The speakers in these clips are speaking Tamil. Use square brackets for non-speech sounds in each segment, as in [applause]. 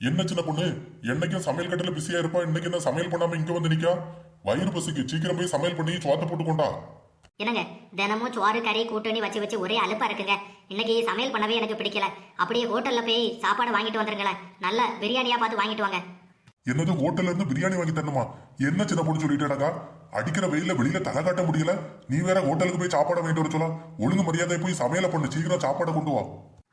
என்ன சின்ன பொண்ணு? என்னைக்கும் சமையல் கட்டில பிஸியா இருப்பா? இன்னைக்கு என்ன சமையல் பண்ணாம இங்க வந்து நிக்கா? வயிறு பசிக்கு. சீக்கிரம் போய் சமையல் பண்ணி சோத்த போட்டு கொண்டா என்னங்க தினமும் சோறு கறி கூட்டணி வச்சு வச்சு ஒரே அலுப்பா இருக்குங்க. இன்னைக்கு சமையல் பண்ணவே எனக்கு பிடிக்கல. அப்படியே ஹோட்டல்ல போய் சாப்பாடு வாங்கிட்டு வந்துருங்களேன். நல்ல பிரியாணியா பார்த்து வாங்கிட்டு வாங்க. என்னது ஹோட்டல்ல இருந்து பிரியாணி வாங்கி தரணுமா? என்ன சின்ன பொண்ணு சொல்லிட்டேடா? அடிக்கிற வெயில வெளியில தலை காட்ட முடியல. நீ வேற ஹோட்டலுக்கு போய் சாப்பாடு வாங்கிட்டு வர சொல்ல. ஒழுங்கு மரியாதை போய் சமையலை பண்ணு. சீக்கிரம் சாப்பாடை கொண்டு வா.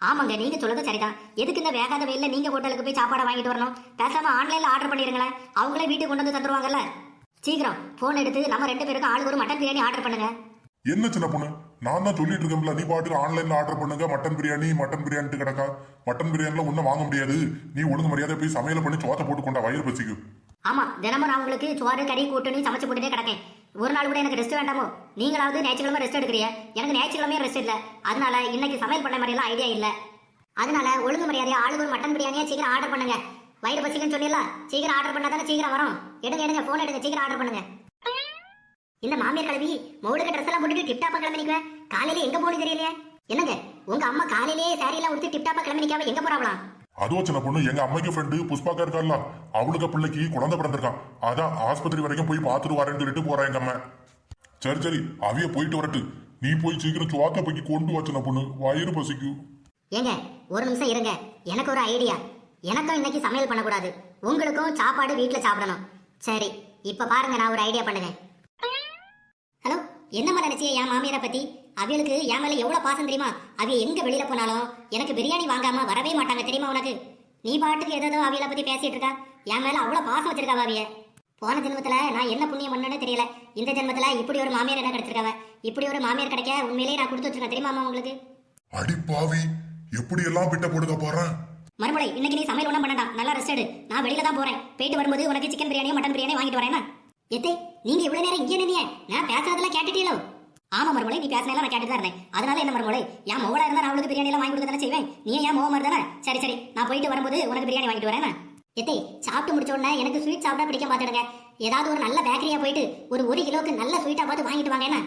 ஆமாங்க நீங்க சொல்றது சரிதான். எதுக்கு இந்த வேகாத வெயில்ல நீங்க ஹோட்டலுக்கு போய் சாப்பாடு வாங்கிட்டு வரணும்? பேசாம ஆன்லைன்ல ஆர்டர் பண்ணிருங்களேன் அவங்களே வீட்டுக்கு கொண்டு வந்து தந்துருவாங்கல்ல. சீக்கிரம் போன் எடுத்து நம்ம ரெண்டு பேருக்கும் ஆளுக்கு ஒரு மட்டன் பிரியாணி ஆர்டர் பண்ணுங்க. என்ன சின்ன பொண்ணு? நான் தான் சொல்லிட்டு இருக்கேன்ல நீ பாட்டுக்கு ஆன்லைன்ல ஆர்டர் பண்ணுங்க மட்டன் பிரியாணி மட்டன் பிரியாணி கிடக்கா? மட்டன் பிரியாணில ஒன்னும் வாங்க முடியாது. நீ ஒழுங்கு மரியாதை போய் சமையலை பண்ணி சோத்த போட்டு கொண்டா வயிறு பசிக்கு ஆமா தினமும் நான் உங்களுக்கு சோறு கறி கூட்டணி சமைச்சு போட்டுட்டே கிடக்கேன். ஒரு நாள் கூட எனக்கு ரெஸ்ட் வேண்டாமோ? நீங்களாவது ஞாயிற்றுக்கிழமை ரெஸ்ட் எடுக்கிறீங்க. எனக்கு ஞாயிற்றுக்கிழமையும் ரெஸ்ட் இல்ல. அதனால இன்னைக்கு சமையல் பண்ண மாதிரியெல்லாம் ஐடியா இல்ல. அதனால ஒழுங்கு மரியாதையா ஆளுக்கு மட்டன் பிரியாணியா சீக்கிரம் ஆர்டர் பண்ணுங்க. வயிறு பசிக்குன்னு சொல்லிடலாம் சீக்கிரம் ஆர்டர் பண்ணா தானே சீக்கிரம் வரும். எடுங்க எடுங்க போன் எடுங்க. சீக்கிரம் ஆர்டர் பண்ணுங்க. இந்த மாமியார் கிளவி மௌடுக ட்ரெஸ் எல்லாம் போட்டுட்டு டிப்டாப்பா கிளம்பி நிக்குவேன் காலையில எங்க போகணும் தெரியலையே? என்னங்க? உங்க அம்மா காலையிலேயே சாரி எல்லாம் உடுத்து டிப்டாப்பா கிளம்பி நிக்காம எங்க போறாங்களாம் அதுவும் சின்ன பொண்ணு எங்க அம்மைக்கு ஃப்ரெண்டு புஷ்பாக்கா இருக்கால அவளுக்கு பிள்ளைக்கு குழந்தை பிறந்திருக்கான். அதான் ஆஸ்பத்திரி வரைக்கும் போய் பார்த்துட்டு வரேன்னு சொல்லிட்டு போறா எங்க அம்மா. சரி சரி அவைய போயிட்டு வரட்டு. நீ போய் சீக்கிரம் சுவாத்த போய் கொண்டு வச்சின பொண்ணு. வயிறு பசிக்கும் ஏங்க ஒரு நிமிஷம் இருங்க. எனக்கு ஒரு ஐடியா எனக்கும் இன்னைக்கு சமையல் பண்ணக்கூடாது. உங்களுக்கும் சாப்பாடு வீட்டில் சாப்பிடணும். சரி இப்ப பாருங்க நான் ஒரு ஐடியா பண்ணுவேன் என்னம்மா நினைச்சிய என் மாமியாரை பத்தி? அவியலுக்கு என் மேல எவ்வளவு பாசம் தெரியுமா? அவிய எங்க வெளியில போனாலும் எனக்கு பிரியாணி வாங்காம வரவே மாட்டாங்க தெரியுமா உனக்கு? நீ பாட்டுக்கு ஏதோ அவியலை பத்தி பேசிட்டு இருக்கா? என் மேல அவ்வளவு பாசம் வச்சிருக்கா அவிய? போன ஜென்மத்துல நான் என்ன புண்ணியம் பண்ணேன்னு தெரியல. இந்த ஜென்மத்துல இப்படி ஒரு மாமியார் என்ன கிடைச்சிருக்காவ? இப்படி ஒரு மாமியார் கிடைக்க உண்மையிலேயே நான் கொடுத்து வச்சிருக்கேன் தெரியுமாமா உங்களுக்கு? அடி பாவி எப்படி எல்லாம் பிட்ட போடுக போறேன்? மறுபடி இன்னைக்கு நீ சமையல் ஒன்றும் பண்ணடா நல்லா ரெஸ்ட் எடு. நான் வெளியில தான் போறேன். போயிட்டு வரும்போது உனக்கு சிக்கன் பிரியாணியோ மட்டன் பிரியாணியோ வாங்கிட்டு வரேன் எத்தே நீங்க இவ்வளவு நேரம் இங்கே நின்னீங்க நான் பேசாதெல்லாம் கேட்டுட்டீங்களோ? ஆமா மருமலை நீ பேசினா நான் கேட்டு தான் இருந்தேன். அதனால என்ன மறுமொழி என் மோளா இருந்தா நான் அவளுக்கு பிரியாணி எல்லாம் வாங்கி கொடுக்க தானே செய்வேன்? நீ ஏன் மோக மாதிரி தானே? சரி சரி நான் போயிட்டு வரும்போது உனக்கு பிரியாணி வாங்கிட்டு வரேன். எத்தே சாப்பிட்டு முடிச்ச உடனே எனக்கு ஸ்வீட் சாப்பிட்டா பிடிக்க பார்த்துடுங்க. ஏதாவது ஒரு நல்ல பேக்கரியா போயிட்டு ஒரு ஒரு கிலோக்கு நல்ல ஸ்வீட்டா பார்த்து வாங்கிட்டு வாங்க என்ன?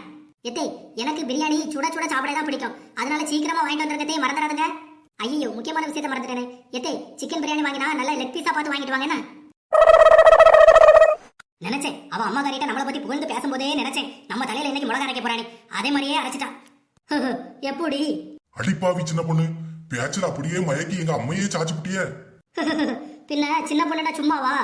எத்தே எனக்கு பிரியாணி சுட சுட சாப்பிட தான் பிடிக்கும். அதனால சீக்கிரமா வாங்கிட்டு வந்துருக்கதே மறந்துடாதுங்க. ஐயோ முக்கியமான விஷயத்த மறந்துட்டேனே. எத்தே சிக்கன் பிரியாணி வாங்கினா நல்ல லெக் பீஸா பார்த்து வாங்கிட்டு வாங்க என்ன? நினைச்சேன் அவ அம்மா காரிட்ட நம்மளை பத்தி புகழ்ந்து பேசும்போதே நினைச்சேன். நம்ம தலையில இன்னைக்கு மிளகா அரைக்க போறானே. அதே மாதிரியே அரைச்சிட்டான் [laughs] எப்படி? அடிப்பாவி சின்ன பொண்ணு. பேச்சில் அப்படியே மயக்கி எங்க அம்மையே சாச்சு [laughs] பின்ன சின்ன பொண்ணுடா சும்மாவா?